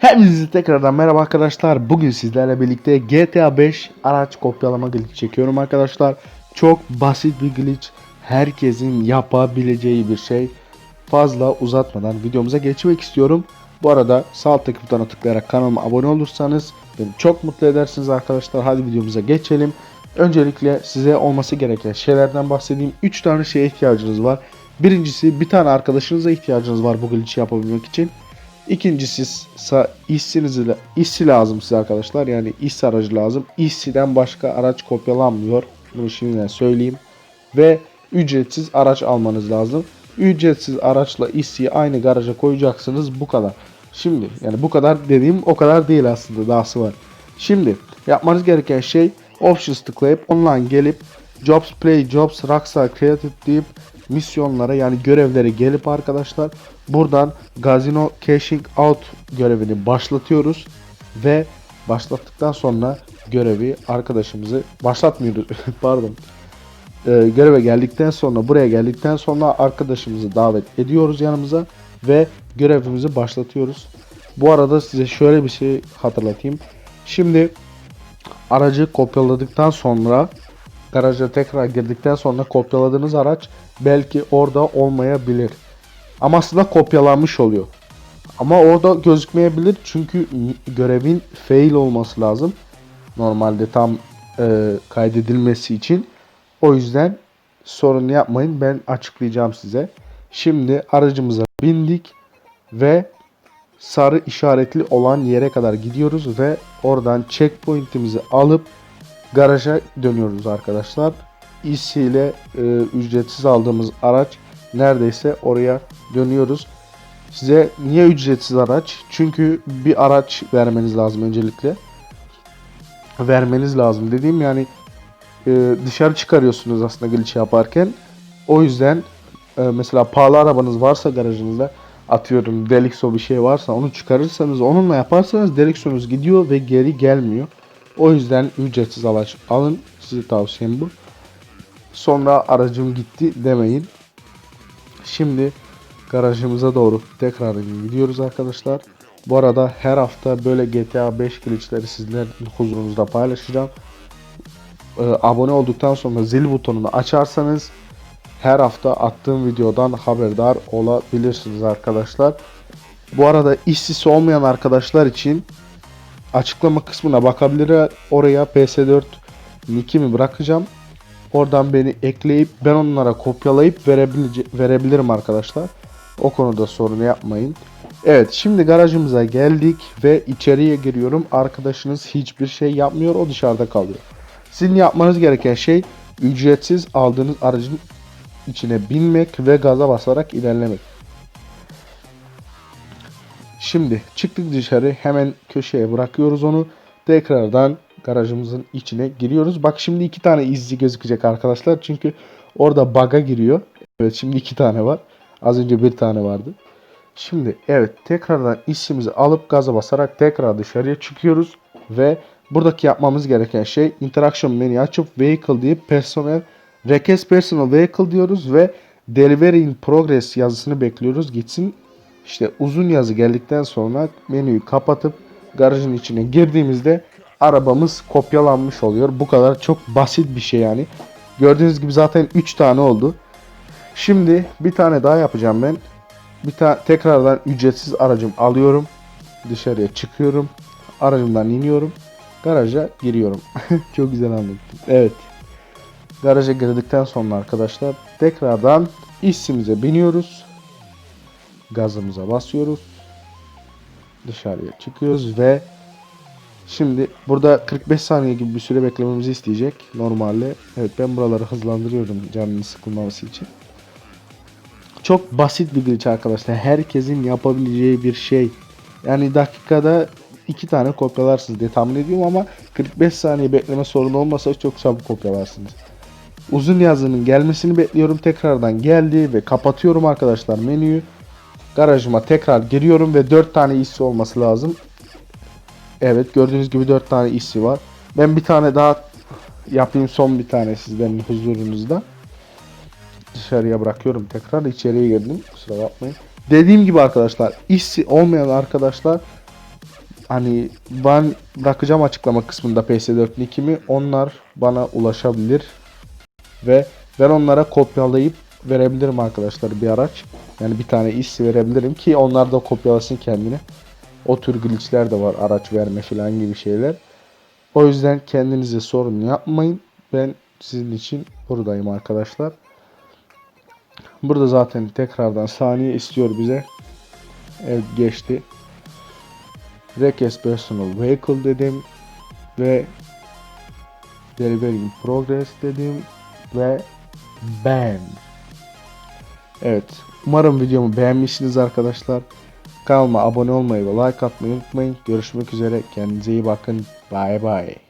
Hepinize tekrardan merhaba arkadaşlar. Bugün sizlerle birlikte GTA 5 araç kopyalama glitch çekiyorum arkadaşlar. Çok basit bir glitch. Herkesin yapabileceği bir şey. Fazla uzatmadan videomuza geçmek istiyorum. Bu arada sağ alttaki butona tıklayarak kanalıma abone olursanız beni çok mutlu edersiniz arkadaşlar. Hadi videomuza geçelim. Öncelikle size olması gereken şeylerden bahsedeyim. 3 tane şeye ihtiyacınız var. Birincisi bir tane arkadaşınıza ihtiyacınız var bu glitch'i yapabilmek için. İkincisi işsiniz işsi lazım size arkadaşlar. Yani iş aracı lazım. İşsiden başka araç kopyalanmıyor. Bunu şimdiden söyleyeyim. Ve ücretsiz araç almanız lazım. Ücretsiz araçla işsiyi aynı garaja koyacaksınız. Bu kadar. Şimdi yani bu kadar dediğim o kadar değil aslında. Dahası var. Şimdi yapmanız gereken şey Options tıklayıp online gelip Jobs Play Jobs Rockstar Creative deyip misyonlara yani görevlere gelip arkadaşlar buradan Gazino Cashing Out görevini başlatıyoruz ve başlattıktan sonra görevi arkadaşımızı başlatmıyoruz pardon Ee, göreve geldikten sonra buraya geldikten sonra arkadaşımızı davet ediyoruz yanımıza ve görevimizi başlatıyoruz. Bu arada size şöyle bir şey hatırlatayım. Şimdi aracı kopyaladıktan sonra garaja tekrar girdikten sonra kopyaladığınız araç belki orada olmayabilir. Ama aslında kopyalanmış oluyor. Ama orada gözükmeyebilir çünkü görevin fail olması lazım. Normalde tam e, kaydedilmesi için. O yüzden sorun yapmayın. Ben açıklayacağım size. Şimdi aracımıza bindik ve sarı işaretli olan yere kadar gidiyoruz ve oradan checkpoint'imizi alıp garaja dönüyoruz arkadaşlar. İSİ ile e, ücretsiz aldığımız araç neredeyse oraya dönüyoruz. Size niye ücretsiz araç? Çünkü bir araç vermeniz lazım öncelikle. Vermeniz lazım dediğim yani e, dışarı çıkarıyorsunuz aslında glitch yaparken. O yüzden e, mesela pahalı arabanız varsa garajınızda atıyorum Delixo bir şey varsa onu çıkarırsanız onunla yaparsanız Delixo'nuz gidiyor ve geri gelmiyor. O yüzden ücretsiz araç alın. Size tavsiyem bu. Sonra aracım gitti demeyin. Şimdi garajımıza doğru tekrar gidiyoruz arkadaşlar. Bu arada her hafta böyle GTA 5 glitchleri sizlerin huzurunuzda paylaşacağım. Ee, abone olduktan sonra zil butonunu açarsanız her hafta attığım videodan haberdar olabilirsiniz arkadaşlar. Bu arada işsiz olmayan arkadaşlar için açıklama kısmına bakabilir. Oraya PS4 nickimi bırakacağım. Oradan beni ekleyip ben onlara kopyalayıp verebilirim arkadaşlar. O konuda sorun yapmayın. Evet şimdi garajımıza geldik ve içeriye giriyorum. Arkadaşınız hiçbir şey yapmıyor. O dışarıda kalıyor. Sizin yapmanız gereken şey ücretsiz aldığınız aracın içine binmek ve gaza basarak ilerlemek. Şimdi çıktık dışarı hemen köşeye bırakıyoruz onu. Tekrardan garajımızın içine giriyoruz. Bak şimdi iki tane izci gözükecek arkadaşlar. Çünkü orada bug'a giriyor. Evet şimdi iki tane var. Az önce bir tane vardı. Şimdi evet tekrardan işimizi alıp gaza basarak tekrar dışarıya çıkıyoruz. Ve buradaki yapmamız gereken şey interaction menü açıp vehicle deyip personel request personal vehicle diyoruz ve delivery in progress yazısını bekliyoruz gitsin. İşte uzun yazı geldikten sonra menüyü kapatıp garajın içine girdiğimizde arabamız kopyalanmış oluyor. Bu kadar çok basit bir şey yani. Gördüğünüz gibi zaten 3 tane oldu. Şimdi bir tane daha yapacağım ben. Bir tane tekrardan ücretsiz aracım alıyorum. Dışarıya çıkıyorum. Aracımdan iniyorum. Garaja giriyorum. çok güzel anlattım. Evet. Garaja girdikten sonra arkadaşlar tekrardan işimize biniyoruz. Gazımıza basıyoruz. Dışarıya çıkıyoruz ve şimdi burada 45 saniye gibi bir süre beklememizi isteyecek. Normalde evet ben buraları hızlandırıyorum canının sıkılmaması için. Çok basit bir glitch arkadaşlar. Herkesin yapabileceği bir şey. Yani dakikada iki tane kopyalarsınız diye tahmin ediyorum ama 45 saniye bekleme sorunu olmasa çok çabuk kopyalarsınız. Uzun yazının gelmesini bekliyorum. Tekrardan geldi ve kapatıyorum arkadaşlar menüyü. Garajıma tekrar giriyorum ve 4 tane işsi olması lazım. Evet gördüğünüz gibi 4 tane işsi var. Ben bir tane daha yapayım son bir tane sizlerin huzurunuzda. Dışarıya bırakıyorum tekrar içeriye girdim kusura bakmayın. Dediğim gibi arkadaşlar işsi olmayan arkadaşlar hani ben bırakacağım açıklama kısmında PS4 nickimi onlar bana ulaşabilir ve ben onlara kopyalayıp verebilirim arkadaşlar bir araç. Yani bir tane iş verebilirim ki onlar da kopyalasın kendini. O tür glitchler de var araç verme falan gibi şeyler. O yüzden kendinize sorun yapmayın. Ben sizin için buradayım arkadaşlar. Burada zaten tekrardan saniye istiyor bize. Evet geçti. Request Personal Vehicle dedim. Ve Delivery in Progress dedim. Ve Ben. Evet. Umarım videomu beğenmişsiniz arkadaşlar. Kanalıma abone olmayı ve like atmayı unutmayın. Görüşmek üzere. Kendinize iyi bakın. Bye bye.